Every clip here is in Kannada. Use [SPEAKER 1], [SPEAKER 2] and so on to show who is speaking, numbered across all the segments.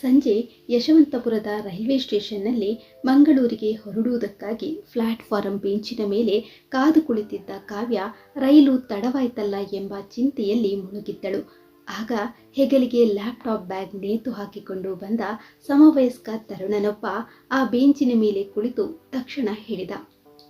[SPEAKER 1] ಸಂಜೆ ಯಶವಂತಪುರದ ರೈಲ್ವೆ ಸ್ಟೇಷನ್ನಲ್ಲಿ ಮಂಗಳೂರಿಗೆ ಹೊರಡುವುದಕ್ಕಾಗಿ ಪ್ಲಾಟ್ಫಾರಂ ಬೆಂಚಿನ ಮೇಲೆ ಕಾದು ಕುಳಿತಿದ್ದ ಕಾವ್ಯ, ರೈಲು ತಡವಾಯ್ತಲ್ಲ ಎಂಬ ಚಿಂತೆಯಲ್ಲಿ ಮುಳುಗಿದ್ದಳು. ಆಗ ಹೆಗಲಿಗೆ ಲ್ಯಾಪ್ಟಾಪ್ ಬ್ಯಾಗ್ ನೇತು ಹಾಕಿಕೊಂಡು ಬಂದ ಸಮವಯಸ್ಕ ತರುಣನೊಬ್ಬ ಆ ಬೆಂಚಿನ ಮೇಲೆ ಕುಳಿತು ತಕ್ಷಣ ಹೇಳಿದ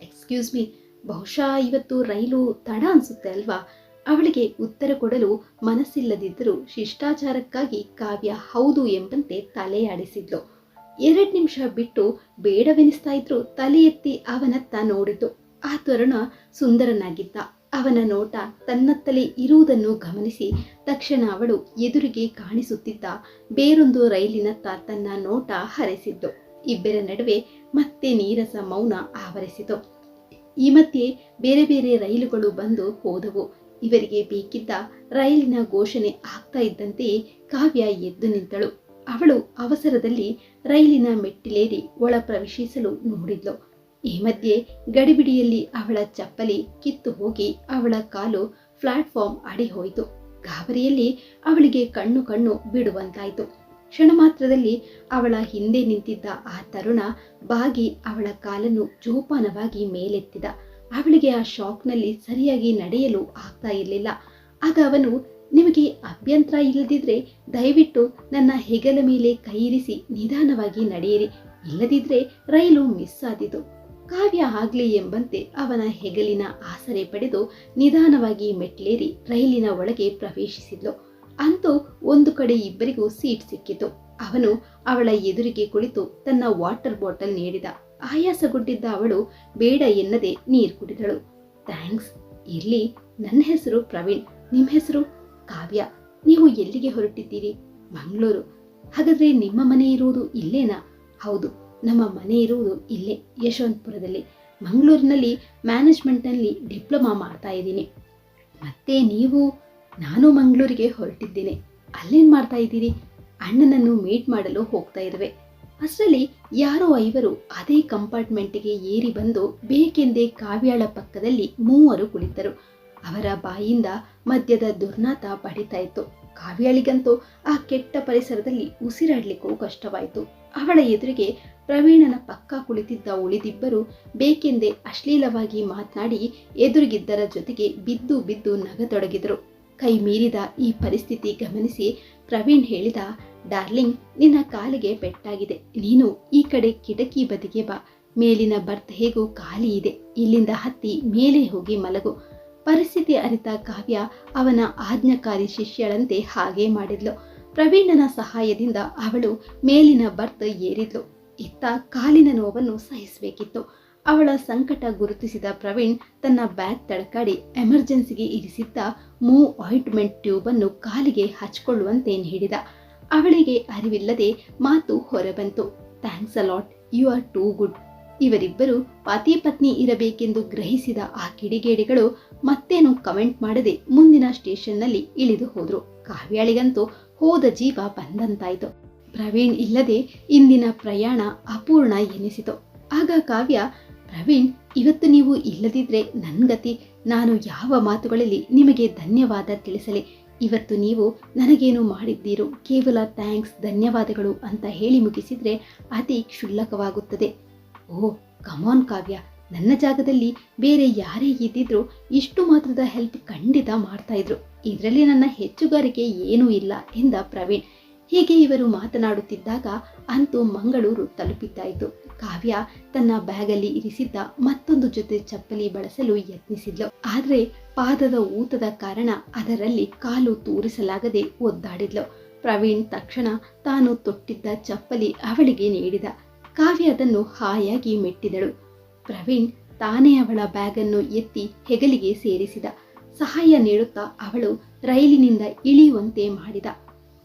[SPEAKER 1] ಎಕ್ಸ್ಕ್ಯೂಸ್ ಮೀ ಬಹುಶಃ ಇವತ್ತು ರೈಲು ತಡ ಅನ್ಸುತ್ತೆ ಅಲ್ವಾ? ಅವಳಿಗೆ ಉತ್ತರ ಕೊಡಲು ಮನಸ್ಸಿಲ್ಲದಿದ್ದರೂ ಶಿಷ್ಟಾಚಾರಕ್ಕಾಗಿ ಕಾವ್ಯ ಹೌದು ಎಂಬಂತೆ ತಲೆಯಾಡಿಸಿದ್ಲು. ಎರಡು ನಿಮಿಷ ಬಿಟ್ಟು ಬೇಡವೆನಿಸ್ತಾ ಇದ್ರು ತಲೆ ಎತ್ತಿ ಅವನತ್ತ ನೋಡಿತು. ಆ ತರುಣ ಸುಂದರನಾಗಿದ್ದ. ಅವನ ನೋಟ ತನ್ನತ್ತಲೇ ಇರುವುದನ್ನು ಗಮನಿಸಿ ತಕ್ಷಣ ಅವಳು ಎದುರಿಗೆ ಕಾಣಿಸುತ್ತಿದ್ದ ಬೇರೊಂದು ರೈಲಿನತ್ತ ತನ್ನ ನೋಟ ಹರಿಸಿದ್ದು. ಇಬ್ಬರ ನಡುವೆ ಮತ್ತೆ ನೀರಸ ಮೌನ ಆವರಿಸಿತು. ಈ ಮಧ್ಯೆ ಬೇರೆ ಬೇರೆ ರೈಲುಗಳು ಬಂದು ಹೋದವು. ಇವರಿಗೆ ಬೇಕಿದ್ದ ರೈಲಿನ ಘೋಷಣೆ ಆಗ್ತಾ ಇದ್ದಂತೆ ಕಾವ್ಯ ಎದ್ದು ನಿಂತಳು. ಅವಳು ಅವಸರದಲ್ಲಿ ರೈಲಿನ ಮೆಟ್ಟಿಲೇರಿ ಒಳ ಪ್ರವೇಶಿಸಲು ನೋಡಿದ್ಲು. ಈ ಮಧ್ಯೆ ಗಡಿಬಿಡಿಯಲ್ಲಿ ಅವಳ ಚಪ್ಪಲಿ ಕಿತ್ತು ಹೋಗಿ ಅವಳ ಕಾಲು ಪ್ಲಾಟ್ಫಾರ್ಮ್ ಅಡಿ ಹೋಯಿತು. ಗಾಬರಿಯಲ್ಲಿ ಅವಳಿಗೆ ಕಣ್ಣು ಕಣ್ಣು ಬಿಡುವಂತಾಯಿತು ಕ್ಷಣ ಮಾತ್ರದಲ್ಲಿ ಅವಳ ಹಿಂದೆ ನಿಂತಿದ್ದ ಆ ತರುಣ ಬಾಗಿ ಅವಳ ಕಾಲನ್ನು ಜೋಪಾನವಾಗಿ ಮೇಲೆತ್ತಿದ. ಅವಳಿಗೆ ಆ ಶಾಕ್ನಲ್ಲಿ ಸರಿಯಾಗಿ ನಡೆಯಲು ಆಗ್ತಾ ಇರಲಿಲ್ಲ. ಆಗ ಅವನು, ನಿಮಗೆ ಅಭ್ಯಂತರ ಇಲ್ಲದಿದ್ರೆ ದಯವಿಟ್ಟು ನನ್ನ ಹೆಗಲ ಮೇಲೆ ಕೈಯಿರಿಸಿ ನಿಧಾನವಾಗಿ ನಡೆಯಿರಿ. ಇಲ್ಲದಿದ್ರೆ ರೈಲು ಮಿಸ್ ಆದಿತು. ಕಾವ್ಯ ಆಗ್ಲಿ ಎಂಬಂತೆ ಅವನ ಹೆಗಲಿನ ಆಸರೆ ಪಡೆದು ನಿಧಾನವಾಗಿ ಮೆಟ್ಲೇರಿ ರೈಲಿನ ಒಳಗೆ ಪ್ರವೇಶಿಸಿದ್ಲು. ಅಂತೂ ಒಂದು ಕಡೆ ಇಬ್ಬರಿಗೂ ಸೀಟ್ ಸಿಕ್ಕಿತು. ಅವನು ಅವಳ ಎದುರಿಗೆ ಕುಳಿತು ತನ್ನ ವಾಟರ್ ಬಾಟಲ್ ನೀಡಿದ. ಆಯಾಸಗೊಂಡಿದ್ದ ಅವಳು ಬೇಡ ಎನ್ನದೆ ನೀರು ಕುಡಿದಳು. ಥ್ಯಾಂಕ್ಸ್. ಇರ್ಲಿ. ನನ್ನ ಹೆಸರು ಪ್ರವೀಣ್. ನಿಮ್ಮ ಹೆಸರು ಕಾವ್ಯ. ನೀವು ಎಲ್ಲಿಗೆ ಹೊರಟಿದ್ದೀರಿ? ಮಂಗಳೂರು. ಹಾಗಾದ್ರೆ ನಿಮ್ಮ ಮನೆ ಇರುವುದು ಇಲ್ಲೇನಾ? ಹೌದು. ನಮ್ಮ ಮನೆ ಇರುವುದು ಇಲ್ಲೇ, ಯಶವಂತಪುರದಲ್ಲಿ. ಮಂಗಳೂರಿನಲ್ಲಿ ಮ್ಯಾನೇಜ್ಮೆಂಟ್ನಲ್ಲಿ ಡಿಪ್ಲೊಮಾ ಮಾಡ್ತಾ ಇದ್ದೀನಿ. ಮತ್ತೆ ನೀವು, ನಾನು ಮಂಗಳೂರಿಗೆ ಹೊರಟಿದ್ದೇನೆ. ಅಲ್ಲೇನು ಮಾಡ್ತಾ ಇದ್ದೀರಿ? ಅಣ್ಣನನ್ನು ಮೀಟ್ ಮಾಡಲು ಹೋಗ್ತಾ ಇರುವೆ ಅಷ್ಟರಲ್ಲಿ ಯಾರೋ ಐವರು ಅದೇ ಕಂಪಾರ್ಟ್ಮೆಂಟ್ಗೆ ಏರಿ ಬಂದು ಬೇಕೆಂದೇ ಕಾವ್ಯಾಳ ಪಕ್ಕದಲ್ಲಿ ಮೂವರು ಕುಳಿತರು. ಅವರ ಬಾಯಿಂದ ಮದ್ಯದ ದುರ್ನಾತ ಪಡಿತಾ ಇತ್ತು. ಕಾವ್ಯಾಳಿಗಂತೂ ಆ ಕೆಟ್ಟ ಪರಿಸರದಲ್ಲಿ ಉಸಿರಾಡ್ಲಿಕ್ಕೂ ಕಷ್ಟವಾಯಿತು. ಅವಳ ಎದುರಿಗೆ ಪ್ರವೀಣನ ಪಕ್ಕ ಕುಳಿತಿದ್ದ ಉಳಿದಿಬ್ಬರು ಬೇಕೆಂದೇ ಅಶ್ಲೀಲವಾಗಿ ಮಾತನಾಡಿ ಎದುರಿಗಿದ್ದರ ಜೊತೆಗೆ ಬಿದ್ದು ಬಿದ್ದು ನಗತೊಡಗಿದರು. ಕೈ ಮೀರಿದ ಈ ಪರಿಸ್ಥಿತಿ ಗಮನಿಸಿ ಪ್ರವೀಣ್ ಹೇಳಿದ ಡಾರ್ಲಿಂಗ್, ನಿನ್ನ ಕಾಲಿಗೆ ಪೆಟ್ಟಾಗಿದೆ. ನೀನು ಈ ಕಡೆ ಕಿಟಕಿ ಬದಿಗೆ ಬಾ. ಮೇಲಿನ ಬರ್ತ್ ಹೇಗೂ ಖಾಲಿ ಇದೆ. ಇಲ್ಲಿಂದ ಹತ್ತಿ ಮೇಲೆ ಹೋಗಿ ಮಲಗು. ಪರಿಸ್ಥಿತಿ ಅರಿತ ಕಾವ್ಯ ಅವನ ಆಜ್ಞಾಕಾರಿ ಶಿಷ್ಯಳಂತೆ ಹಾಗೆ ಮಾಡಿದ್ಲು. ಪ್ರವೀಣನ ಸಹಾಯದಿಂದ ಅವಳು ಮೇಲಿನ ಬರ್ತ್ ಏರಿದ್ಲು. ಇತ್ತ ಕಾಲಿನ ನೋವನ್ನು ಸಹಿಸಬೇಕಿತ್ತು. ಅವಳ ಸಂಕಟ ಗುರುತಿಸಿದ ಪ್ರವೀಣ್ ತನ್ನ ಬ್ಯಾಗ್ ತಡಕಾಡಿ ಎಮರ್ಜೆನ್ಸಿಗೆ ಇರಿಸಿದ್ದ ಮೂ ಆಯಿಂಟ್ಮೆಂಟ್ ಟ್ಯೂಬನ್ನು ಕಾಲಿಗೆ ಹಚ್ಕೊಳ್ಳುವಂತೆ ನೀಡಿದ. ಅವಳಿಗೆ ಅರಿವಿಲ್ಲದೆ ಮಾತು ಹೊರಬಂತು. Thanks a lot you are too good ಇವರಿಬ್ಬರು ಪತಿ ಪತ್ನಿ ಇರಬೇಕೆಂದು ಗ್ರಹಿಸಿದ ಆ ಕಿಡಿಗೇಡಿಗಳು ಮತ್ತೇನು ಕಮೆಂಟ್ ಮಾಡದೆ ಮುಂದಿನ ಸ್ಟೇಷನ್ನಲ್ಲಿ ಇಳಿದು ಹೋದ್ರು. ಕಾವ್ಯಾಳಿಗಂತೂ ಹೋದ ಜೀವ ಬಂದಂತಾಯ್ತು. ಪ್ರವೀಣ್ ಇಲ್ಲದೆ ಇಂದಿನ ಪ್ರಯಾಣ ಅಪೂರ್ಣ ಎನಿಸಿತು. ಆಗ ಕಾವ್ಯ, ಪ್ರವೀಣ್, ಇವತ್ತು ನೀವು ಇಲ್ಲದಿದ್ರೆ ನನ್ನ ಗತಿ. ನಾನು ಯಾವ ಮಾತುಗಳಲ್ಲಿ ನಿಮಗೆ ಧನ್ಯವಾದ ತಿಳಿಸಲಿ. ಇವತ್ತು ನೀವು ನನಗೇನು ಮಾಡಿದ್ದೀರೋ ಕೇವಲ ಥ್ಯಾಂಕ್ಸ್, ಧನ್ಯವಾದಗಳು ಅಂತ ಹೇಳಿ ಮುಗಿಸಿದ್ರೆ ಅತಿ ಕ್ಷುಲ್ಲಕವಾಗುತ್ತದೆ. ಓ ಕಮಾನ್ ಕಾವ್ಯ. ನನ್ನ ಜಾಗದಲ್ಲಿ ಬೇರೆ ಯಾರೇ ಇದ್ದಿದ್ರು ಇಷ್ಟು ಮಾತ್ರದ ಹೆಲ್ಪ್ ಖಂಡಿತ ಮಾಡ್ತಾ ಇದ್ರು. ಇದರಲ್ಲಿ ನನ್ನ ಹೆಚ್ಚುಗಾರಿಕೆ ಏನೂ ಇಲ್ಲ ಎಂದ ಪ್ರವೀಣ್. ಹೀಗೆ ಇವರು ಮಾತನಾಡುತ್ತಿದ್ದಾಗ ಅಂತೂ ಮಂಗಳೂರು ತಲುಪಿದ್ದಾಯಿತು. ಕಾವ್ಯ ತನ್ನ ಬ್ಯಾಗಲ್ಲಿ ಇರಿಸಿದ್ದ ಮತ್ತೊಂದು ಜೊತೆ ಚಪ್ಪಲಿ ಬಳಸಲು ಯತ್ನಿಸಿದ್ಲು. ಆದ್ರೆ ಪಾದದ ಊತದ ಕಾರಣ ಅದರಲ್ಲಿ ಕಾಲು ತೂರಿಸಲಾಗದೆ ಒದ್ದಾಡಿದ್ಲು. ಪ್ರವೀಣ್ ತಕ್ಷಣ ತಾನು ತೊಟ್ಟಿದ್ದ ಚಪ್ಪಲಿ ಅವಳಿಗೆ ನೀಡಿದ. ಕಾವ್ಯ ಅದನ್ನು ಹಾಯಾಗಿ ಮೆಟ್ಟಿದಳು. ಪ್ರವೀಣ್ ತಾನೇ ಅವಳ ಬ್ಯಾಗನ್ನು ಎತ್ತಿ ಹೆಗಲಿಗೆ ಸೇರಿಸಿದ. ಸಹಾಯ ನೀಡುತ್ತಾ ಅವಳು ರೈಲಿನಿಂದ ಇಳಿಯುವಂತೆ ಮಾಡಿದ.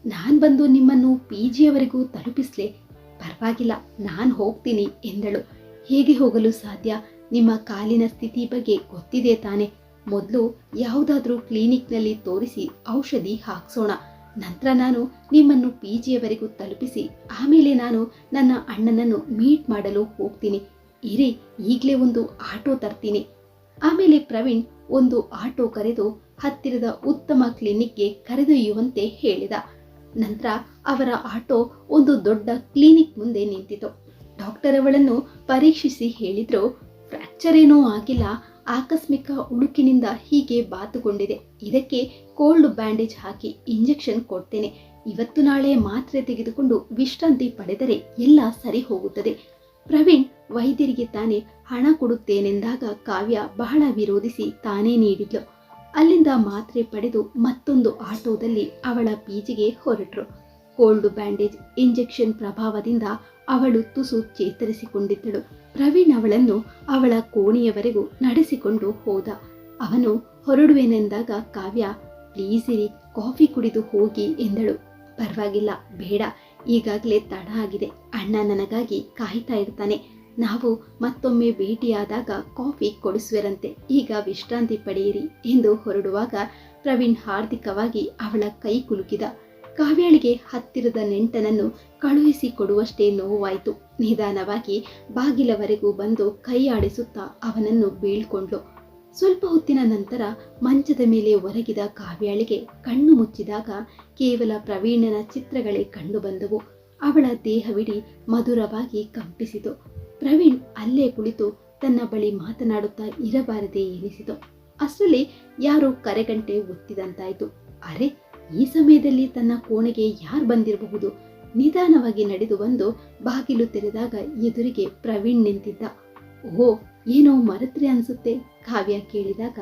[SPEAKER 1] ನಾನ್ ಬಂದು ನಿಮ್ಮನ್ನು ಪಿ ಜಿಯವರೆಗೂ ತಲುಪಿಸ್ಲೆ ಪರವಾಗಿಲ್ಲ, ನಾನು ಹೋಗ್ತೀನಿ ಎಂದಳು. ಹೇಗೆ ಹೋಗಲು ಸಾಧ್ಯ? ನಿಮ್ಮ ಕಾಲಿನ ಸ್ಥಿತಿ ಬಗ್ಗೆ ಗೊತ್ತಿದೆ ತಾನೆ. ಮೊದಲು ಯಾವುದಾದ್ರೂ ಕ್ಲಿನಿಕ್ನಲ್ಲಿ ತೋರಿಸಿ ಔಷಧಿ ಹಾಕ್ಸೋಣ. ನಂತರ ನಾನು ನಿಮ್ಮನ್ನು ಪಿ ಜಿಯವರೆಗೂ ತಲುಪಿಸಿ, ಆಮೇಲೆ ನಾನು ನನ್ನ ಅಣ್ಣನನ್ನು ಮೀಟ್ ಮಾಡಲು ಹೋಗ್ತೀನಿ. ಇರಿ, ಈಗಲೇ ಒಂದು ಆಟೋ ತರ್ತೀನಿ. ಆಮೇಲೆ ಪ್ರವೀಣ್ ಒಂದು ಆಟೋ ಕರೆದು ಹತ್ತಿರದ ಉತ್ತಮ ಕ್ಲಿನಿಕ್ಗೆ ಕರೆದೊಯ್ಯುವಂತೆ ಹೇಳಿದ. ನಂತರ ಅವರ ಆಟೋ ಒಂದು ದೊಡ್ಡ ಕ್ಲಿನಿಕ್ ಮುಂದೆ ನಿಂತಿತು. ಡಾಕ್ಟರ್ ಅವಳನ್ನು ಪರೀಕ್ಷಿಸಿ ಹೇಳಿದ್ರು, ಫ್ರ್ಯಾಕ್ಚರ್ ಏನೂ ಆಗಿಲ್ಲ, ಆಕಸ್ಮಿಕ ಉಡುಕಿನಿಂದ ಹೀಗೆ ಬಾತುಕೊಂಡಿದೆ. ಇದಕ್ಕೆ ಕೋಲ್ಡ್ ಬ್ಯಾಂಡೇಜ್ ಹಾಕಿ ಇಂಜೆಕ್ಷನ್ ಕೊಡ್ತೇನೆ. ಇವತ್ತು ನಾಳೆ ಮಾತ್ರೆ ತೆಗೆದುಕೊಂಡು ವಿಶ್ರಾಂತಿ ಪಡೆದರೆ ಎಲ್ಲ ಸರಿ ಹೋಗುತ್ತದೆ. ಪ್ರವೀಣ್ ವೈದ್ಯರಿಗೆ ತಾನೇ ಹಣ ಕೊಡುತ್ತೇನೆಂದಾಗ ಕಾವ್ಯ ಬಹಳ ವಿರೋಧಿಸಿ ತಾನೇ ನೀಡಿದ್ಲು. ಅಲ್ಲಿಂದ ಮಾತ್ರೆ ಪಡೆದು ಮತ್ತೊಂದು ಆಟೋದಲ್ಲಿ ಅವಳ ಪೀಜಿಗೆ ಹೊರಟರು. ಕೋಲ್ಡ್ ಬ್ಯಾಂಡೇಜ್ ಇಂಜೆಕ್ಷನ್ ಪ್ರಭಾವದಿಂದ ಅವಳು ತುಸು ಚೇತರಿಸಿಕೊಂಡಿದ್ದಳು. ಪ್ರವೀಣ್ ಅವಳನ್ನು ಅವಳ ಕೋಣೆಯವರೆಗೂ ನಡೆಸಿಕೊಂಡು ಹೋದ. ಅವನು ಹೊರಡುವೆನೆಂದಾಗ ಕಾವ್ಯ, ಪ್ಲೀಸ್ ಇರಿ, ಕಾಫಿ ಕುಡಿದು ಹೋಗಿ, ಎಂದಳು. ಪರವಾಗಿಲ್ಲ, ಬೇಡ. ಈಗಾಗಲೇ ತಡ ಆಗಿದೆ. ಅಣ್ಣ ನನಗಾಗಿ ಕಾಯ್ತಾ ಇರ್ತಾನೆ. ನಾವು ಮತ್ತೊಮ್ಮೆ ಭೇಟಿಯಾದಾಗ ಕಾಫಿ ಕೊಡಿಸುವರಂತೆ. ಈಗ ವಿಶ್ರಾಂತಿ ಪಡೆಯಿರಿ, ಎಂದು ಹೊರಡುವಾಗ ಪ್ರವೀಣ್ ಹಾರ್ದಿಕವಾಗಿ ಅವಳ ಕೈ ಕುಲುಕಿದ. ಕಾವ್ಯಾಳಿಗೆ ಹತ್ತಿರದ ನೆಂಟನನ್ನು ಕಳುಹಿಸಿ ಕೊಡುವಷ್ಟೇ ನೋವಾಯಿತು. ನಿಧಾನವಾಗಿ ಬಾಗಿಲವರೆಗೂ ಬಂದು ಕೈಯಾಡಿಸುತ್ತಾ ಅವನನ್ನು ಬೀಳ್ಕೊಂಡ್ಲು ಸ್ವಲ್ಪ ಹೊತ್ತಿನ ನಂತರ ಮಂಚದ ಮೇಲೆ ಒರಗಿದ ಕಾವ್ಯಾಳಿಗೆ ಕಣ್ಣು ಮುಚ್ಚಿದಾಗ ಕೇವಲ ಪ್ರವೀಣನ ಚಿತ್ರಗಳೇ ಕಂಡುಬಂದವು ಅವಳ ದೇಹವಿಡೀ ಮಧುರವಾಗಿ ಕಂಪಿಸಿತು. ಪ್ರವೀಣ್ ಅಲ್ಲೇ ಕುಳಿತು ತನ್ನ ಬಳಿ ಮಾತನಾಡುತ್ತಾ ಇರಬಾರದೆ ಎನಿಸಿತು. ಅಷ್ಟರಲ್ಲಿ ಯಾರೋ ಕರೆಗಂಟೆ ಒತ್ತಿದಂತಾಯಿತು. ಅರೆ ಈ ಸಮಯದಲ್ಲಿ ತನ್ನ ಕೋಣೆಗೆ ಯಾರು ಬಂದಿರಬಹುದು? ನಿಧಾನವಾಗಿ ನಡೆದು ಬಂದು ಬಾಗಿಲು ತೆರೆದಾಗ ಎದುರಿಗೆ ಪ್ರವೀಣ್ ನಿಂತಿದ್ದ. ಓ ಏನೋ ಮರೆತ್ರೆ ಅನ್ಸುತ್ತೆ? ಕಾವ್ಯ ಕೇಳಿದಾಗ,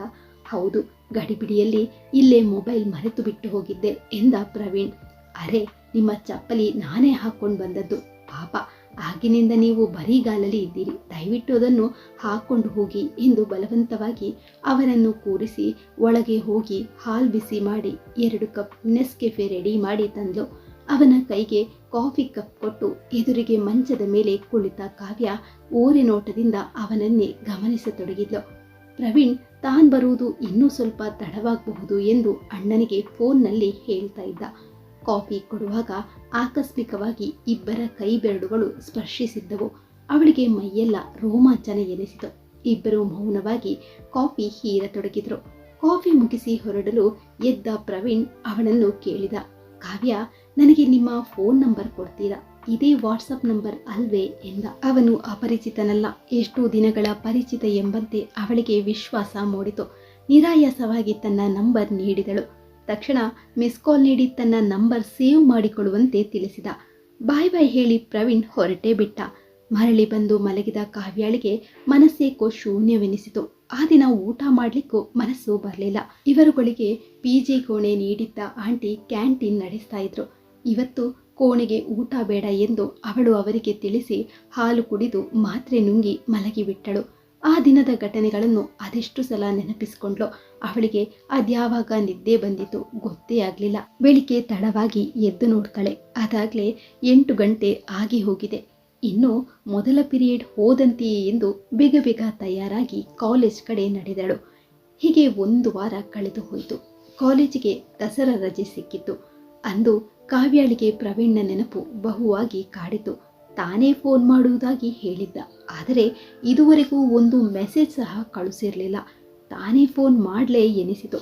[SPEAKER 1] ಹೌದು, ಗಡಿಬಿಡಿಯಲ್ಲಿ ಇಲ್ಲೇ ಮೊಬೈಲ್ ಮರೆತು ಬಿಟ್ಟು ಹೋಗಿದ್ದೆ ಎಂದ ಪ್ರವೀಣ್. ಅರೆ, ನಿಮ್ಮ ಚಪ್ಪಲಿ ನಾನೇ ಹಾಕೊಂಡು ಬಂದದ್ದು. ಪಾಪ ಆಗಿನಿಂದ ನೀವು ಬರಿಗಾಲಲ್ಲಿ ಇದ್ದೀರಿ. ದಯವಿಟ್ಟು ಅದನ್ನು ಹಾಕೊಂಡು ಹೋಗಿ ಎಂದು ಬಲವಂತವಾಗಿ ಅವನನ್ನು ಕೂರಿಸಿ ಒಳಗೆ ಹೋಗಿ ಹಾಲ್ ಬಿಸಿ ಮಾಡಿ ಎರಡು ಕಪ್ ನೆಸ್ಕೆಫೆ ರೆಡಿ ಮಾಡಿ ತಂದ್ಲು. ಅವನ ಕೈಗೆ ಕಾಫಿ ಕಪ್ ಕೊಟ್ಟು ಎದುರಿಗೆ ಮಂಚದ ಮೇಲೆ ಕುಳಿತ ಕಾವ್ಯ ಓರೆ ನೋಟದಿಂದ ಅವನನ್ನೇ ಗಮನಿಸತೊಡಗಿದ್ಲು. ಪ್ರವೀಣ್, ತಾನು ಬರುವುದು ಇನ್ನೂ ಸ್ವಲ್ಪ ತಡವಾಗಬಹುದು ಎಂದು ಅಣ್ಣನಿಗೆ ಫೋನ್ನಲ್ಲಿ ಹೇಳ್ತಾ ಇದ್ದ. ಕಾಫಿ ಕೊಡುವಾಗ ಆಕಸ್ಮಿಕವಾಗಿ ಇಬ್ಬರ ಕೈ ಬೆರಳುಗಳು ಸ್ಪರ್ಶಿಸಿದ್ದವು. ಅವಳಿಗೆ ಮೈಯೆಲ್ಲ ರೋಮಾಂಚನ ಎನಿಸಿತು. ಇಬ್ಬರು ಮೌನವಾಗಿ ಕಾಫಿ ಹೀರತೊಡಗಿದ್ರು ಕಾಫಿ ಮುಗಿಸಿ ಹೊರಡಲು ಎದ್ದ ಪ್ರವೀಣ್ ಅವಳನ್ನು ಕೇಳಿದ, ಕಾವ್ಯ, ನನಗೆ ನಿಮ್ಮ ಫೋನ್ ನಂಬರ್ ಕೊಡ್ತೀರಾ? ಇದೇ ವಾಟ್ಸಪ್ ನಂಬರ್ ಅಲ್ವೇ? ಎಂದ. ಅವನು ಅಪರಿಚಿತನಲ್ಲ. ಎಷ್ಟು ದಿನಗಳ ಪರಿಚಿತ ಎಂಬಂತೆ ಅವಳಿಗೆ ವಿಶ್ವಾಸ ಮೂಡಿತು. ನಿರಾಯಾಸವಾಗಿ ತನ್ನ ನಂಬರ್ ನೀಡಿದಳು. ತಕ್ಷಣ ಮಿಸ್ ಕಾಲ್ ನೀಡಿ ತನ್ನ ನಂಬರ್ ಸೇವ್ ಮಾಡಿಕೊಳ್ಳುವಂತೆ ತಿಳಿಸಿದ. ಬಾಯ್ ಬಾಯ್ ಹೇಳಿ ಪ್ರವೀಣ್ ಹೊರಟೇ ಬಿಟ್ಟ. ಮರಳಿ ಬಂದು ಮಲಗಿದ ಕಾವ್ಯಾಳಿಗೆ ಮನಸ್ಸೇಕೋ ಶೂನ್ಯವೆನಿಸಿತು. ಆ ದಿನ ಊಟ ಮಾಡಲಿಕ್ಕೂ ಮನಸ್ಸು ಬರಲಿಲ್ಲ. ಇವರುಗಳಿಗೆ ಪಿ ಜಿ ಕೋಣೆ ನೀಡಿದ್ದ ಆಂಟಿ ಕ್ಯಾಂಟೀನ್ ನಡೆಸ್ತಾ ಇದ್ರು. ಇವತ್ತು ಕೋಣೆಗೆ ಊಟ ಬೇಡ ಎಂದು ಅವಳು ಅವರಿಗೆ ತಿಳಿಸಿ ಹಾಲು ಕುಡಿದು ಮಾತ್ರೆ ನುಂಗಿ ಮಲಗಿಬಿಟ್ಟಳು. ಆ ದಿನದ ಘಟನೆಗಳನ್ನು ಅದೆಷ್ಟು ಸಲ ನೆನಪಿಸಿಕೊಂಡ್ಲು. ಅವಳಿಗೆ ಅದ್ಯಾವಾಗ ನಿದ್ದೆ ಬಂದಿತು ಗೊತ್ತೇ ಆಗಲಿಲ್ಲ. ಬೆಳಿಗ್ಗೆ ತಡವಾಗಿ ಎದ್ದು ನೋಡ್ತಾಳೆ. ಅದಾಗಲೇ ಎಂಟು ಗಂಟೆ ಆಗಿ ಹೋಗಿದೆ. ಇನ್ನು ಮೊದಲ ಪಿರಿಯಡ್ ಹೋದಂತೆಯೇ ಎಂದು ಬೇಗ ಬೇಗ ತಯಾರಾಗಿ ಕಾಲೇಜ್ ಕಡೆ ನಡೆದಳು. ಹೀಗೆ ಒಂದು ವಾರ ಕಳೆದು ಹೋಯಿತು. ಕಾಲೇಜಿಗೆ ದಸರಾ ರಜೆ ಸಿಕ್ಕಿತ್ತು. ಅಂದು ಕಾವ್ಯಾಳಿಗೆ ಪ್ರವೀಣ್ನ ನೆನಪು ಬಹುವಾಗಿ ಕಾಡಿತು. ತಾನೇ ಫೋನ್ ಮಾಡುವುದಾಗಿ ಹೇಳಿದ್ದ. ಆದರೆ ಇದುವರೆಗೂ ಒಂದು ಮೆಸೇಜ್ ಸಹ ಕಳಿಸಿರಲಿಲ್ಲ. ತಾನೇ ಫೋನ್ ಮಾಡಲೇ ಎನಿಸಿತು.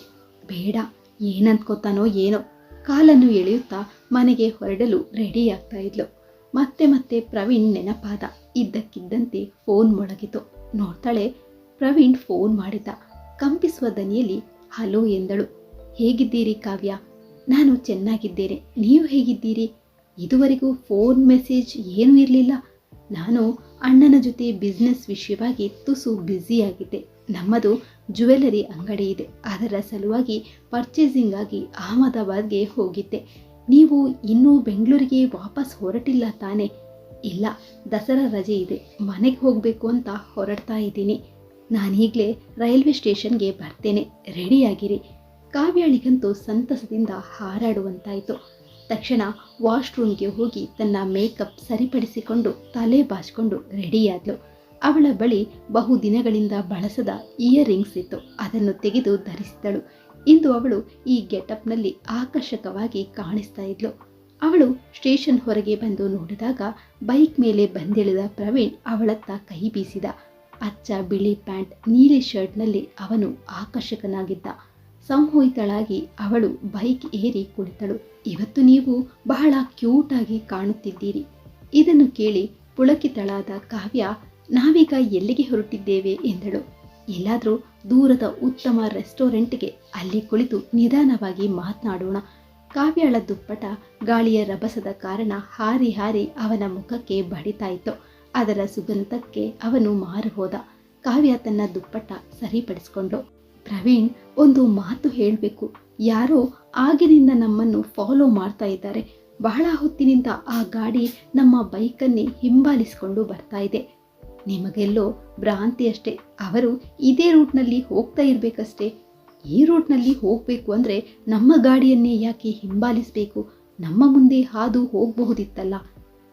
[SPEAKER 1] ಬೇಡ ಏನಂದ್ಕೊತಾನೋ ಏನೋ. ಕಾಲನ್ನು ಎಳೆಯುತ್ತಾ ಮನೆಗೆ ಹೊರಡಲು ರೆಡಿಯಾಗ್ತಾ ಇದ್ಲು. ಮತ್ತೆ ಮತ್ತೆ ಪ್ರವೀಣ್ ನೆನಪಾದ. ಇದ್ದಕ್ಕಿದ್ದಂತೆ ಫೋನ್ ಮೊಳಗಿತು. ನೋಡ್ತಾಳೆ ಪ್ರವೀಣ್ ಫೋನ್ ಮಾಡಿದ್ದ. ಕಂಪಿಸುವ ದನಿಯಲ್ಲಿ, ಹಲೋ ಎಂದಳು. ಹೇಗಿದ್ದೀರಿ ಕಾವ್ಯ? ನಾನು ಚೆನ್ನಾಗಿದ್ದೇನೆ. ನೀವು ಹೇಗಿದ್ದೀರಿ? ಇದುವರೆಗೂ ಫೋನ್ ಮೆಸೇಜ್ ಏನೂ ಇರಲಿಲ್ಲ. ನಾನು ಅಣ್ಣನ ಜೊತೆ ಬಿಸ್ನೆಸ್ ವಿಷಯವಾಗಿ ತುಸು ಬ್ಯುಸಿಯಾಗಿದ್ದೆ ನಮ್ಮದು ಜ್ಯುವೆಲರಿ ಅಂಗಡಿ ಇದೆ. ಅದರ ಸಲುವಾಗಿ ಪರ್ಚೇಸಿಂಗ್ ಆಗಿ ಅಹಮದಾಬಾದ್ಗೆ ಹೋಗಿದ್ದೆ. ನೀವು ಇನ್ನೂ ಬೆಂಗಳೂರಿಗೆ ವಾಪಸ್ ಹೊರಟಿಲ್ಲ ತಾನೆ? ಇಲ್ಲ, ದಸರಾ ರಜೆ ಇದೆ. ಮನೆಗೆ ಹೋಗಬೇಕು ಅಂತ ಹೊರಡ್ತಾ ಇದ್ದೀನಿ. ನಾನೀಗಲೇ ರೈಲ್ವೆ ಸ್ಟೇಷನ್ಗೆ ಬರ್ತೇನೆ. ರೆಡಿಯಾಗಿರಿ. ಕಾವ್ಯಾಳಿಗಂತೂ ಸಂತಸದಿಂದ ಹಾರಾಡುವಂತಾಯಿತು. ತಕ್ಷಣ ವಾಶ್ರೂಮ್ಗೆ ಹೋಗಿ ತನ್ನ ಮೇಕಪ್ ಸರಿಪಡಿಸಿಕೊಂಡು ತಲೆ ಬಾಚಿಕೊಂಡು ರೆಡಿಯಾದ್ಲು. ಅವಳ ಬಳಿ ಬಹು ದಿನಗಳಿಂದ ಬಳಸದ ಇಯರ್ ರಿಂಗ್ಸ್ ಇತ್ತು. ಅದನ್ನು ತೆಗೆದು ಧರಿಸಿದಳು. ಇಂದು ಅವಳು ಈ ಗೆಟಪ್ನಲ್ಲಿ ಆಕರ್ಷಕವಾಗಿ ಕಾಣಿಸ್ತಾ ಇದ್ಲು. ಅವಳು ಸ್ಟೇಷನ್ ಹೊರಗೆ ಬಂದು ನೋಡಿದಾಗ ಬೈಕ್ ಮೇಲೆ ಬಂದಿಳಿದ ಪ್ರವೀಣ್ ಅವಳತ್ತ ಕೈ ಬೀಸಿದ. ಅಚ್ಚ ಬಿಳಿ ಪ್ಯಾಂಟ್, ನೀಲಿ ಶರ್ಟ್ನಲ್ಲಿ ಅವನು ಆಕರ್ಷಕನಾಗಿದ್ದ. ಸಂಮೋಹಿತಳಾಗಿ ಅವಳು ಬೈಕ್ ಏರಿ ಕುಳಿತಳು. ಇವತ್ತು ನೀವು ಬಹಳ ಕ್ಯೂಟ್ ಆಗಿ ಕಾಣುತ್ತಿದ್ದೀರಿ. ಇದನ್ನು ಕೇಳಿ ಪುಳಕಿತಳಾದ ಕಾವ್ಯ, ನಾವೀಗ ಎಲ್ಲಿಗೆ ಹೊರಟಿದ್ದೇವೆ? ಎಂದಳು. ಎಲ್ಲಾದರೂ ದೂರದ ಉತ್ತಮ ರೆಸ್ಟೋರೆಂಟ್ಗೆ ಅಲ್ಲಿ ಕುಳಿತು ನಿಧಾನವಾಗಿ ಮಾತನಾಡೋಣ. ಕಾವ್ಯಳ ದುಪ್ಪಟ ಗಾಳಿಯ ರಭಸದ ಕಾರಣ ಹಾರಿ ಹಾರಿ ಅವನ ಮುಖಕ್ಕೆ ಬಡಿತಾಯಿತು. ಅದರ ಸುಗಂಧಕ್ಕೆ ಅವನು ಮಾರು ಹೋದ. ಕಾವ್ಯ ತನ್ನ ದುಪ್ಪಟ ಸರಿಪಡಿಸಿಕೊಂಡು ಪ್ರವೀಣ್ ಒಂದು ಮಾತು ಹೇಳಬೇಕು. ಯಾರೋ ಆಗಿನಿಂದ ನಮ್ಮನ್ನು ಫಾಲೋ ಮಾಡ್ತಾ ಇದ್ದಾರೆ. ಬಹಳ ಹೊತ್ತಿನಿಂದ ಆ ಗಾಡಿ ನಮ್ಮ ಬೈಕನ್ನೇ ಹಿಂಬಾಲಿಸಿಕೊಂಡು ಬರ್ತಾ ಇದೆ. ನಿಮಗೆಲ್ಲೋ ಭ್ರಾಂತಿ ಅಷ್ಟೇ. ಅವರು ಇದೇ ರೂಟ್ನಲ್ಲಿ ಹೋಗ್ತಾ ಇರಬೇಕಷ್ಟೇ. ಈ ರೂಟ್ನಲ್ಲಿ ಹೋಗಬೇಕು ಅಂದರೆ ನಮ್ಮ ಗಾಡಿಯನ್ನೇ ಯಾಕೆ ಹಿಂಬಾಲಿಸಬೇಕು? ನಮ್ಮ ಮುಂದೆ ಹಾದು ಹೋಗಬಹುದಿತ್ತಲ್ಲ.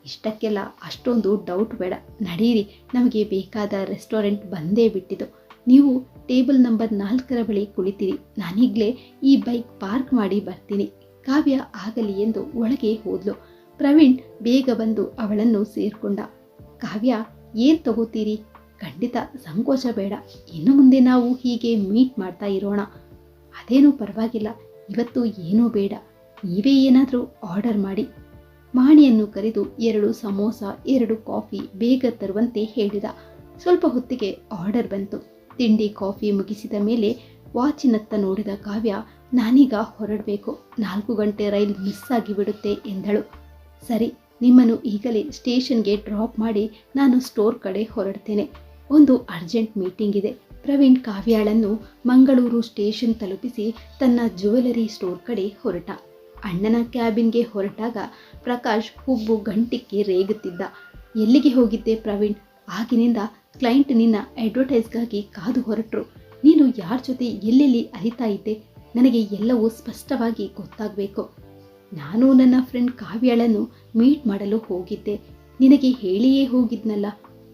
[SPEAKER 1] ಇಷ್ಟಕ್ಕೆಲ್ಲ ಅಷ್ಟೊಂದು ಡೌಟ್ ಬೇಡ. ನಡೀರಿ, ನಮಗೆ ಬೇಕಾದ ರೆಸ್ಟೋರೆಂಟ್ ಬಂದೇ ಬಿಟ್ಟಿತು ನೀವು ಟೇಬಲ್ ನಂಬರ್ ನಾಲ್ಕರ ಬಳಿ ಕುಳಿತೀರಿ. ನಾನೀಗಲೇ ಈ ಬೈಕ್ ಪಾರ್ಕ್ ಮಾಡಿ ಬರ್ತೀನಿ. ಕಾವ್ಯ ಆಗಲಿ ಎಂದು ಒಳಗೆ ಹೋದ್ಲು. ಪ್ರವೀಣ್ ಬೇಗ ಬಂದು ಅವಳನ್ನು ಸೇರ್ಕೊಂಡ. ಕಾವ್ಯ, ಏನು ತಗೋತೀರಿ? ಖಂಡಿತ ಸಂಕೋಚ ಬೇಡ. ಇನ್ನು ಮುಂದೆ ನಾವು ಹೀಗೆ ಮೀಟ್ ಮಾಡ್ತಾ ಇರೋಣ. ಅದೇನೂ ಪರವಾಗಿಲ್ಲ. ಇವತ್ತು ಏನೂ ಬೇಡ. ನೀವೇ ಏನಾದರೂ ಆರ್ಡರ್ ಮಾಡಿ. ಮಾಣಿಯನ್ನು ಕರೆದು ಎರಡು ಸಮೋಸ, ಎರಡು ಕಾಫಿ ಬೇಗ ತರುವಂತೆ ಹೇಳಿದ. ಸ್ವಲ್ಪ ಹೊತ್ತಿಗೆ ಆರ್ಡರ್ ಬಂತು. ತಿಂಡಿ, ಕಾಫಿ ಮುಗಿಸಿದ ಮೇಲೆ ವಾಚಿನತ್ತ ನೋಡಿದ ಕಾವ್ಯ, ನಾನೀಗ ಹೊರಡಬೇಕು. ನಾಲ್ಕು ಗಂಟೆ ರೈಲ್ ಮಿಸ್ ಆಗಿಬಿಡುತ್ತೆ ಎಂದಳು. ಸರಿ, ನಿಮ್ಮನ್ನು ಈಗಲೇ ಸ್ಟೇಷನ್ಗೆ ಡ್ರಾಪ್ ಮಾಡಿ ನಾನು ಸ್ಟೋರ್ ಕಡೆ ಹೊರಡ್ತೇನೆ. ಒಂದು ಅರ್ಜೆಂಟ್ ಮೀಟಿಂಗ್ ಇದೆ. ಪ್ರವೀಣ್ ಕಾವ್ಯಾಳನ್ನು ಮಂಗಳೂರು ಸ್ಟೇಷನ್ ತಲುಪಿಸಿ ತನ್ನ ಜ್ಯುವೆಲರಿ ಸ್ಟೋರ್ ಕಡೆ ಹೊರಟ. ಅಣ್ಣನ ಕ್ಯಾಬಿನ್ಗೆ ಹೊರಟಾಗ ಪ್ರಕಾಶ್ ಹುಬ್ಬು ಗಂಟಿಕ್ಕೆ ರೇಗುತ್ತಿದ್ದ. ಎಲ್ಲಿಗೆ ಹೋಗಿದ್ದೆ ಪ್ರವೀಣ್? ಆಗಿನಿಂದ ಕ್ಲೈಂಟ್ ನಿನ್ನ ಅಡ್ವರ್ಟೈಸ್ಗಾಗಿ ಕಾದು ಹೊರಟರು. ನೀನು ಯಾರ ಜೊತೆ ಎಲ್ಲೆಲ್ಲಿ ಅರಿತಾ ಇದ್ದೆ ನನಗೆ ಎಲ್ಲವೂ ಸ್ಪಷ್ಟವಾಗಿ ಗೊತ್ತಾಗಬೇಕು. ನಾನು ನನ್ನ ಫ್ರೆಂಡ್ ಕಾವ್ಯಾಳನ್ನು ಮೀಟ್ ಮಾಡಲು ಹೋಗಿದ್ದೆ. ನಿನಗೆ ಹೇಳಿಯೇ ಹೋಗಿದ್ನಲ್ಲ,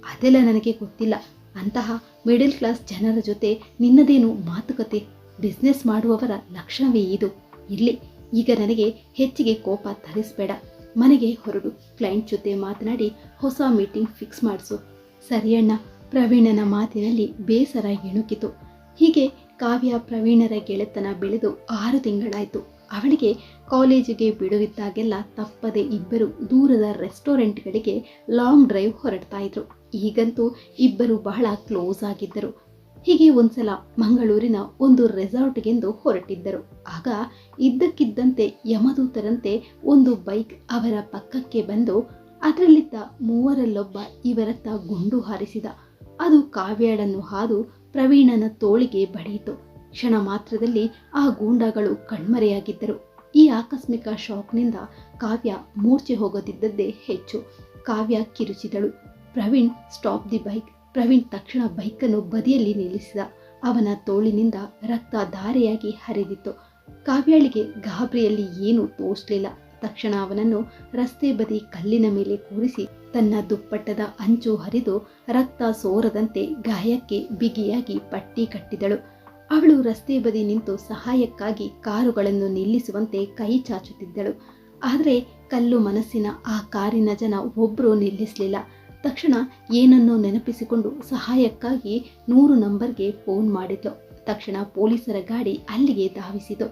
[SPEAKER 1] ಅದೆಲ್ಲ ನನಗೆ ಗೊತ್ತಿಲ್ಲ. ಅಂತಹ ಮಿಡಲ್ ಕ್ಲಾಸ್ ಜನರ ಜೊತೆ ನಿನ್ನದೇನು ಮಾತುಕತೆ, ಬಿಸ್ನೆಸ್ ಮಾಡುವವರ ಲಕ್ಷಣವೇ ಇದು? ಇರಲಿ, ಈಗ ನನಗೆ ಹೆಚ್ಚಿಗೆ ಕೋಪ ತರಿಸಬೇಡ. ಮನೆಗೆ ಹೊರಡು, ಕ್ಲೈಂಟ್ ಜೊತೆ ಮಾತನಾಡಿ ಹೊಸ ಮೀಟಿಂಗ್ ಫಿಕ್ಸ್ ಮಾಡಿಸು. ಸರಿ ಅಣ್ಣ ಪ್ರವೀಣನ ಮಾತಿನಲ್ಲಿ ಬೇಸರ ಎಣುಕಿತು. ಹೀಗೆ ಕಾವ್ಯ ಪ್ರವೀಣರ ಗೆಳೆತನ ಬೆಳೆದು ಆರು ತಿಂಗಳಾಯಿತು. ಅವಳಿಗೆ ಕಾಲೇಜಿಗೆ ಬಿಡುವಿದ್ದಾಗೆಲ್ಲ ತಪ್ಪದೆ ಇಬ್ಬರು ದೂರದ ರೆಸ್ಟೋರೆಂಟ್ಗಳಿಗೆ ಲಾಂಗ್ ಡ್ರೈವ್ ಹೊರಡ್ತಾ ಇದ್ರು. ಈಗಂತೂ ಇಬ್ಬರು ಬಹಳ ಕ್ಲೋಸ್ ಆಗಿದ್ದರು. ಹೀಗೆ ಒಂದ್ಸಲ ಮಂಗಳೂರಿನ ಒಂದು ರೆಸಾರ್ಟ್ಗೆಂದು ಹೊರಟಿದ್ದರು. ಆಗ ಇದ್ದಕ್ಕಿದ್ದಂತೆ ಯಮದೂತರಂತೆ ಒಂದು ಬೈಕ್ ಅವರ ಪಕ್ಕಕ್ಕೆ ಬಂದು, ಅದರಲ್ಲಿದ್ದ ಮೂವರಲ್ಲೊಬ್ಬ ಇವರತ್ತ ಗುಂಡು ಹಾರಿಸಿದ. ಅದು ಕಾವ್ಯಾಳನ್ನು ಹಾದು ಪ್ರವೀಣನ ತೋಳಿಗೆ ಬಡಿಯಿತು. ಕ್ಷಣ ಮಾತ್ರದಲ್ಲಿ ಆ ಗೂಂಡಾಗಳು ಕಣ್ಮರೆಯಾಗಿದ್ದರು. ಈ ಆಕಸ್ಮಿಕ ಶಾಕ್ನಿಂದ ಕಾವ್ಯ ಮೂರ್ಛೆ ಹೋಗುತ್ತಿದ್ದದ್ದೇ ಹೆಚ್ಚು. Kavya ಕಿರುಚಿದಳು. Praveen stop the bike. Praveen ತಕ್ಷಣ ಬೈಕನ್ನು ಬದಿಯಲ್ಲಿ ನಿಲ್ಲಿಸಿದ. ಅವನ ತೋಳಿನಿಂದ ರಕ್ತ ಧಾರೆಯಾಗಿ ಹರಿದಿತ್ತು. ಕಾವ್ಯಾಳಿಗೆ ಗಾಬರಿಯಲ್ಲಿ ಏನೂ ತೋಚಲಿಲ್ಲ ತಕ್ಷಣ ಅವನನ್ನು ರಸ್ತೆ ಬದಿ ಕಲ್ಲಿನ ಮೇಲೆ ಕೂರಿಸಿ ತನ್ನ ದುಪ್ಪಟ್ಟದ ಅಂಚು ಹರಿದು ರಕ್ತ ಸೋರದಂತೆ ಗಾಯಕ್ಕೆ ಬಿಗಿಯಾಗಿ ಪಟ್ಟಿ ಕಟ್ಟಿದಳು. ಅವಳು ರಸ್ತೆ ಬದಿ ನಿಂತು ಸಹಾಯಕ್ಕಾಗಿ ಕಾರುಗಳನ್ನು ನಿಲ್ಲಿಸುವಂತೆ ಕೈ ಚಾಚುತ್ತಿದ್ದಳು. ಆದರೆ ಕಲ್ಲು ಮನಸ್ಸಿನ ಆ ಕಾರಿನ ಜನ ಒಬ್ಬರೂ ನಿಲ್ಲಿಸಲಿಲ್ಲ. ತಕ್ಷಣ ಏನನ್ನೋ ನೆನಪಿಸಿಕೊಂಡು ಸಹಾಯಕ್ಕಾಗಿ ನೂರು ನಂಬರ್ಗೆ ಫೋನ್ ಮಾಡಿದ್ಲು. ತಕ್ಷಣ ಪೊಲೀಸರ ಗಾಡಿ ಅಲ್ಲಿಗೆ ಧಾವಿಸಿತು.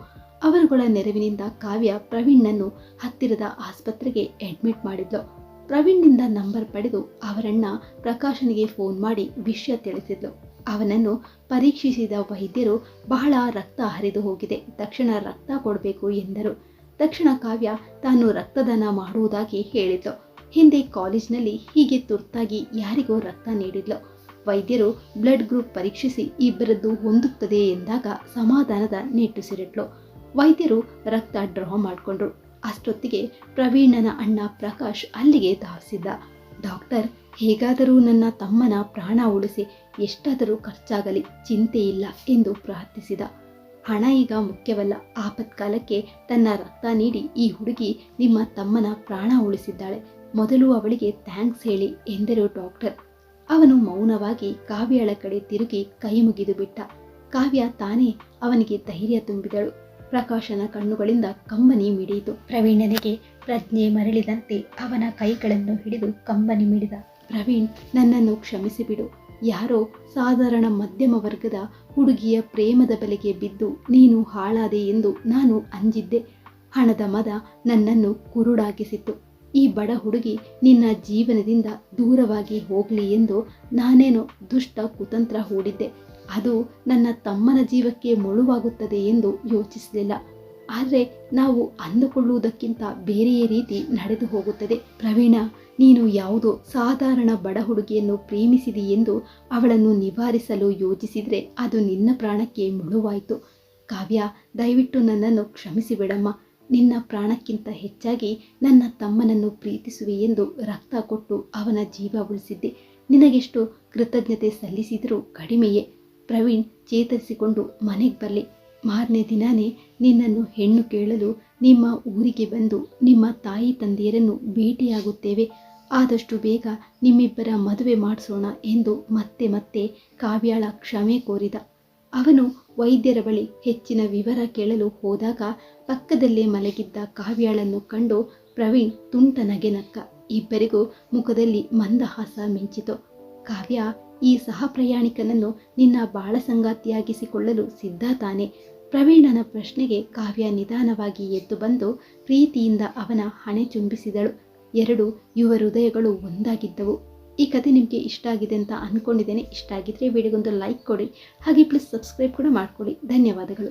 [SPEAKER 1] ಅವರುಗಳ ನೆರವಿನಿಂದ ಕಾವ್ಯ ಪ್ರವೀಣ್ಣನ್ನು ಹತ್ತಿರದ ಆಸ್ಪತ್ರೆಗೆ ಅಡ್ಮಿಟ್ ಮಾಡಿದ್ಲು. ಪ್ರವೀಣ್ನಿಂದ ನಂಬರ್ ಪಡೆದು ಅವರನ್ನ ಪ್ರಕಾಶನಿಗೆ ಫೋನ್ ಮಾಡಿ ವಿಷಯ ತಿಳಿಸಿದ್ಲು. ಅವನನ್ನು ಪರೀಕ್ಷಿಸಿದ ವೈದ್ಯರು ಬಹಳ ರಕ್ತ ಹರಿದು ಹೋಗಿದೆ. ತಕ್ಷಣ ರಕ್ತ ಕೊಡಬೇಕು ಎಂದರು. ತಕ್ಷಣ ಕಾವ್ಯ ತಾನು ರಕ್ತದಾನ ಮಾಡುವುದಾಗಿ ಹೇಳಿದ್ಲು. ಹಿಂದೆ ಕಾಲೇಜ್ನಲ್ಲಿ ಹೀಗೆ ತುರ್ತಾಗಿ ಯಾರಿಗೋ ರಕ್ತ ನೀಡಿದ್ಲು. ವೈದ್ಯರು ಬ್ಲಡ್ ಗ್ರೂಪ್ ಪರೀಕ್ಷಿಸಿ ಇಬ್ಬರದ್ದು ಹೊಂದುತ್ತದೆ ಎಂದಾಗ ಸಮಾಧಾನದ ನಿಟ್ಟುಸಿರಿಟ್ಲು ವೈದ್ಯರು ರಕ್ತ ಡ್ರಾ ಮಾಡಿಕೊಂಡ್ರು. ಅಷ್ಟೊತ್ತಿಗೆ ಪ್ರವೀಣನ ಅಣ್ಣ ಪ್ರಕಾಶ್ ಅಲ್ಲಿಗೆ ಧಾವಿಸಿದ್ದ. ಡಾಕ್ಟರ್, ಹೇಗಾದರೂ ನನ್ನ ತಮ್ಮನ ಪ್ರಾಣ ಉಳಿಸಿ ಎಷ್ಟಾದರೂ ಖರ್ಚಾಗಲಿ ಚಿಂತೆ ಇಲ್ಲ ಎಂದು ಪ್ರಾರ್ಥಿಸಿದ. ಹಣ ಈಗ ಮುಖ್ಯವಲ್ಲ, ಆಪತ್ಕಾಲಕ್ಕೆ ತನ್ನ ರಕ್ತ ನೀಡಿ ಈ ಹುಡುಗಿ ನಿಮ್ಮ ತಮ್ಮನ ಪ್ರಾಣ ಉಳಿಸಿದ್ದಾಳೆ. ಮೊದಲು ಅವಳಿಗೆ ಥ್ಯಾಂಕ್ಸ್ ಹೇಳಿ ಎಂದರು ಡಾಕ್ಟರ್. ಅವನು ಮೌನವಾಗಿ ಕಾವ್ಯಳ ಕಡೆ ತಿರುಗಿ ಕೈ ಮುಗಿದು ಬಿಟ್ಟ ಕಾವ್ಯ ತಾನೇ ಅವನಿಗೆ ಧೈರ್ಯ ತುಂಬಿದಳು. ಪ್ರಕಾಶನ ಕಣ್ಣುಗಳಿಂದ ಕಂಬನಿ ಮಿಡಿಯಿತು. ಪ್ರವೀಣನಿಗೆ ಪ್ರಜ್ಞೆ ಮರಳಿದಂತೆ ಅವನ ಕೈಗಳನ್ನು ಹಿಡಿದು ಕಂಬನಿ ಮಿಡಿದ. ಪ್ರವೀಣ್, ನನ್ನನ್ನು ಕ್ಷಮಿಸಿಬಿಡು ಯಾರೋ ಸಾಧಾರಣ ಮಧ್ಯಮ ವರ್ಗದ ಹುಡುಗಿಯ ಪ್ರೇಮದ ಬಲೆಗೆ ಬಿದ್ದು ನೀನು ಹಾಳಾದೆ ಎಂದು ನಾನು ಅಂಜಿದ್ದೆ. ಹಣದ ಮದ ನನ್ನನ್ನು ಕುರುಡಾಗಿಸಿತ್ತು. ಈ ಬಡ ಹುಡುಗಿ ನಿನ್ನ ಜೀವನದಿಂದ ದೂರವಾಗಿ ಹೋಗಲಿ ಎಂದು ನಾನೇನೋ ದುಷ್ಟ ಕುತಂತ್ರ ಹೂಡಿದ್ದೆ. ಅದು ನನ್ನ ತಮ್ಮನ ಜೀವಕ್ಕೆ ಮುಳುವಾಗುತ್ತದೆ ಎಂದು ಯೋಚಿಸಲಿಲ್ಲ. ಆದರೆ ನಾವು ಅಂದುಕೊಳ್ಳುವುದಕ್ಕಿಂತ ಬೇರೆಯೇ ರೀತಿ ನಡೆದು ಹೋಗುತ್ತದೆ. ಪ್ರವೀಣ, ನೀನು ಯಾವುದೋ ಸಾಧಾರಣ ಬಡ ಹುಡುಗಿಯನ್ನು ಪ್ರೇಮಿಸಿದಿ ಎಂದು ಅವಳನ್ನು ನಿವಾರಿಸಲು ಯೋಚಿಸಿದರೆ ಅದು ನಿನ್ನ ಪ್ರಾಣಕ್ಕೆ ಮುಳುವಾಯಿತು. ಕಾವ್ಯ, ದಯವಿಟ್ಟು ನನ್ನನ್ನು ಕ್ಷಮಿಸಿ ಬಿಡಮ್ಮ ನಿನ್ನ ಪ್ರಾಣಕ್ಕಿಂತ ಹೆಚ್ಚಾಗಿ ನನ್ನ ತಮ್ಮನನ್ನು ಪ್ರೀತಿಸುವೆ ಎಂದು ರಕ್ತ ಕೊಟ್ಟು ಅವನ ಜೀವ ಉಳಿಸಿದ್ದೆ. ನಿನಗೆಷ್ಟು ಕೃತಜ್ಞತೆ ಸಲ್ಲಿಸಿದರೂ ಕಡಿಮೆಯೇ. ಪ್ರವೀಣ್ ಚೇತರಿಸಿಕೊಂಡು ಮನೆಗೆ ಬರಲಿ. ಮಾರನೇ ದಿನಾನೇ ನಿನ್ನನ್ನು ಹೆಣ್ಣು ಕೇಳಲು ನಿಮ್ಮ ಊರಿಗೆ ಬಂದು ನಿಮ್ಮ ತಾಯಿ ತಂದೆಯರನ್ನು ಭೇಟಿಯಾಗುತ್ತೇವೆ. ಆದಷ್ಟು ಬೇಗ ನಿಮ್ಮಿಬ್ಬರ ಮದುವೆ ಮಾಡಿಸೋಣ ಎಂದು ಮತ್ತೆ ಮತ್ತೆ ಕಾವ್ಯಾಳ ಕ್ಷಮೆ ಕೋರಿದ. ಅವನು ವೈದ್ಯರ ಬಳಿ ಹೆಚ್ಚಿನ ವಿವರ ಕೇಳಲು ಹೋದಾಗ ಪಕ್ಕದಲ್ಲೇ ಮಲಗಿದ್ದ ಕಾವ್ಯಾಳನ್ನು ಕಂಡು ಪ್ರವೀಣ್ ತುಂಟ ನಗೆನಕ್ಕ ಇಬ್ಬರಿಗೂ ಮುಖದಲ್ಲಿ ಮಂದಹಾಸ ಮಿಂಚಿತು. ಕಾವ್ಯ ಈ ಸಹ ಪ್ರಯಾಣಿಕನನ್ನು ನಿನ್ನ ಬಾಳ ಸಂಗಾತಿಯಾಗಿಸಿಕೊಳ್ಳಲು ಸಿದ್ಧ ತಾನೆ. ಪ್ರವೀಣನ ಪ್ರಶ್ನೆಗೆ ಕಾವ್ಯ ನಿಧಾನವಾಗಿ ಎದ್ದು ಬಂದು ಪ್ರೀತಿಯಿಂದ ಅವನ ಹಣೆ ಚುಂಬಿಸಿದಳು. ಎರಡು ಯುವ ಹೃದಯಗಳು ಒಂದಾಗಿದ್ದವು. ಈ ಕತೆ ನಿಮಗೆ ಇಷ್ಟ ಆಗಿದೆ ಅಂತ ಅಂದ್ಕೊಂಡಿದ್ದೇನೆ ಇಷ್ಟ ಆಗಿದ್ರೆ ವಿಡಿಯೋಗೊಂದು ಲೈಕ್ ಕೊಡಿ. ಹಾಗೆ ಪ್ಲೀಸ್ ಸಬ್ಸ್ಕ್ರೈಬ್ ಕೂಡ ಮಾಡ್ಕೊಳ್ಳಿ. ಧನ್ಯವಾದಗಳು.